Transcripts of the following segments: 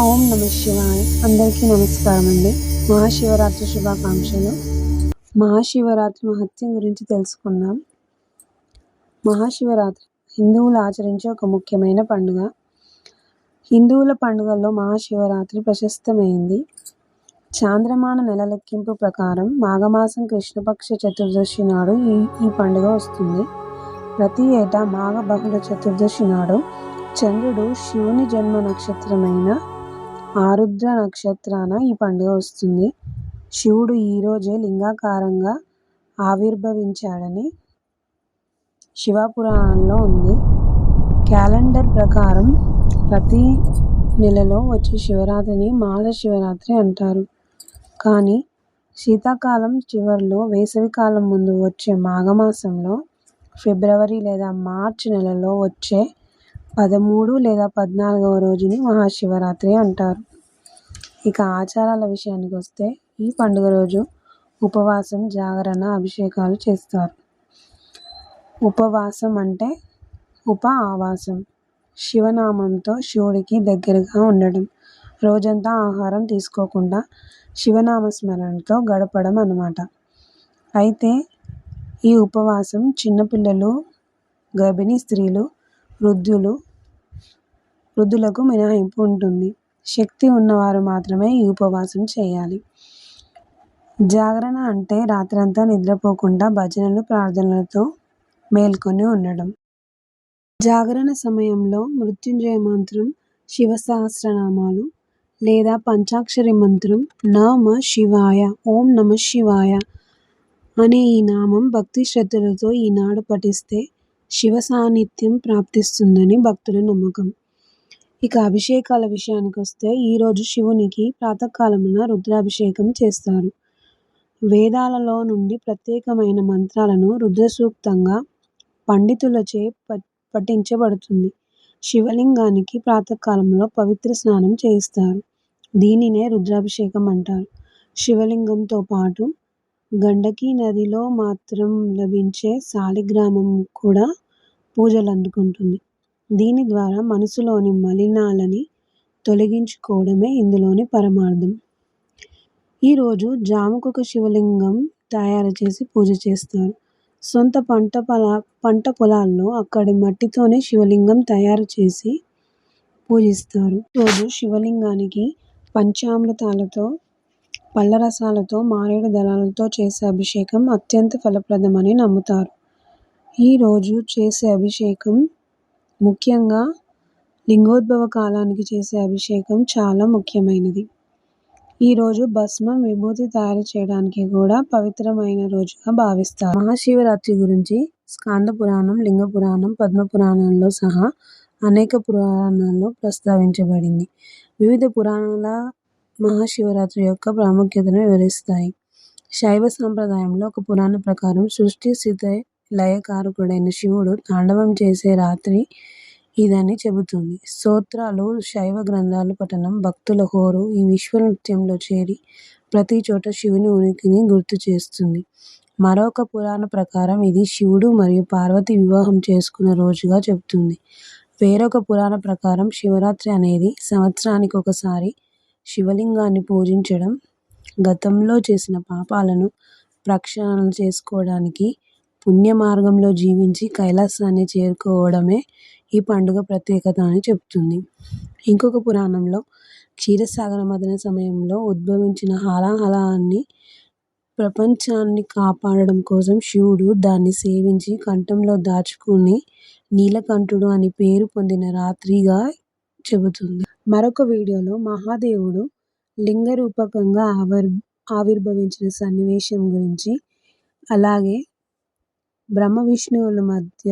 ఓం నమ శివాయ. అందరికీ నమస్కారం అండి. మహాశివరాత్రి శుభాకాంక్షలు. మహాశివరాత్రి మహత్యం గురించి తెలుసుకుందాం. మహాశివరాత్రి హిందువులు ఆచరించే ఒక ముఖ్యమైన పండుగ. హిందువుల పండుగల్లో మహాశివరాత్రి ప్రశస్తమైంది. చాంద్రమాన నెల లెక్కింపు ప్రకారం మాఘమాసం కృష్ణపక్ష చతుర్దశి నాడు ఈ ఈ పండుగ వస్తుంది. ప్రతి ఏటా మాఘ బహుళ చతుర్దశి నాడు చంద్రుడు శివుని జన్మ నక్షత్రమైన ఆరుద్ర నక్షత్రాన ఈ పండుగ వస్తుంది. శివుడు ఈరోజే లింగాకారంగా ఆవిర్భవించాడని శివపురాణంలో ఉంది. క్యాలెండర్ ప్రకారం ప్రతి నెలలో వచ్చే శివరాత్రిని మాఘ శివరాత్రి అంటారు. కానీ శీతాకాలం చివరిలో వేసవికాలం ముందు వచ్చే మాఘమాసంలో ఫిబ్రవరి లేదా మార్చి నెలలో వచ్చే పదమూడు లేదా పద్నాలుగవ రోజుని మహాశివరాత్రి అంటారు. ఇక ఆచారాల విషయానికి వస్తే ఈ పండుగ రోజు ఉపవాసం జాగరణ అభిషేకాలు చేస్తారు. ఉపవాసం అంటే ఉప ఆవాసం. శివనామంతో శివుడికి దగ్గరగా ఉండడం. రోజంతా ఆహారం తీసుకోకుండా శివనామ స్మరణతో గడపడం అన్నమాట. అయితే ఈ ఉపవాసం చిన్నపిల్లలు గర్భిణీ స్త్రీలు వృద్ధులు వృద్ధులకు మినహాయింపు ఉంటుంది. శక్తి ఉన్నవారు మాత్రమే ఈ ఉపవాసం చేయాలి. జాగరణ అంటే రాత్రంతా నిద్రపోకుండా భజనలు ప్రార్థనలతో మేల్కొని ఉండడం. జాగరణ సమయంలో మృత్యుంజయ మంత్రం శివ సహస్రనామాలు లేదా పంచాక్షరి మంత్రం నమ శివాయ ఓం నమ శివాయ అనే ఈ నామం భక్తి శ్రద్ధలతో ఈనాడు పఠిస్తే శివ సాన్నిధ్యం ప్రాప్తిస్తుందని భక్తుల నమ్మకం. ఇక అభిషేకాల విషయానికి వస్తే ఈరోజు శివునికి ప్రాతకాలమున రుద్రాభిషేకం చేస్తారు. వేదాలలో నుండి ప్రత్యేకమైన మంత్రాలను రుద్రసూక్తంగా పండితులచే ప పఠించబడుతుంది. శివలింగానికి ప్రాతకాలంలో పవిత్ర స్నానం చేయిస్తారు. దీనినే రుద్రాభిషేకం అంటారు. శివలింగంతో పాటు గండకీ నదిలో మాత్రం లభించే సాలిగ్రామం కూడా పూజలు అందుకుంటుంది దీని ద్వారా మనసులోని మలినాలని తొలగించుకోవడమే ఇందులోని పరమార్థం. ఈరోజు జాముకొక శివలింగం తయారు చేసి పూజ చేస్తారు. సొంత పంట పొల పంట పొలాల్లో అక్కడి మట్టితోనే శివలింగం తయారు చేసి పూజిస్తారు రోజు శివలింగానికి పంచామృతాలతో పళ్ళరసాలతో మారేడు దళాలతో చేసే అభిషేకం అత్యంత ఫలప్రదమని నమ్ముతారు. ఈరోజు చేసే అభిషేకం ముఖ్యంగా లింగోద్భవ కాలానికి చేసే అభిషేకం చాలా ముఖ్యమైనది. ఈరోజు భస్మం విభూతి తయారు చేయడానికి కూడా పవిత్రమైన రోజుగా భావిస్తారు. మహాశివరాత్రి గురించి స్కాంద పురాణం లింగ పురాణం పద్మ పురాణాల్లో సహా అనేక పురాణాల్లో ప్రస్తావించబడింది. వివిధ పురాణాల మహాశివరాత్రి యొక్క ప్రాముఖ్యతను వివరిస్తాయి. శైవ సాంప్రదాయంలో ఒక పురాణ ప్రకారం సృష్టి స్థితి లయకారకుడైన శివుడు తాండవం చేసే రాత్రి ఇదని చెబుతుంది. స్తోత్రాలు శైవ గ్రంథాలు పఠనం భక్తుల హోరు ఈ విశ్వ నృత్యంలో చేరి ప్రతి చోట శివుని ఉనికిని గుర్తు చేస్తుంది. మరొక పురాణ ప్రకారం ఇది శివుడు మరియు పార్వతి వివాహం చేసుకున్న రోజుగా చెబుతుంది. వేరొక పురాణ ప్రకారం శివరాత్రి అనేది సంవత్సరానికి ఒకసారి శివలింగాన్ని పూజించడం గతంలో చేసిన పాపాలను ప్రక్షాళన చేసుకోవడానికి పుణ్య మార్గంలో జీవించి కైలాసాన్ని చేరుకోవడమే ఈ పండుగ ప్రత్యేకత అని చెబుతుంది. ఇంకొక పురాణంలో క్షీరసాగర మదన సమయంలో ఉద్భవించిన హలాహలాన్ని ప్రపంచాన్ని కాపాడడం కోసం శివుడు దాన్ని సేవించి కంఠంలో దాచుకుని నీలకంఠుడు అని పేరు పొందిన రాత్రిగా చెబుతుంది. మరొక వీడియోలో మహాదేవుడు లింగ రూపకంగా ఆవిర్ ఆవిర్భవించిన సన్నివేశం గురించి అలాగే బ్రహ్మ విష్ణువుల మధ్య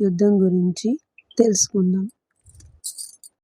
యుద్ధం గురించి తెలుసుకుందాం.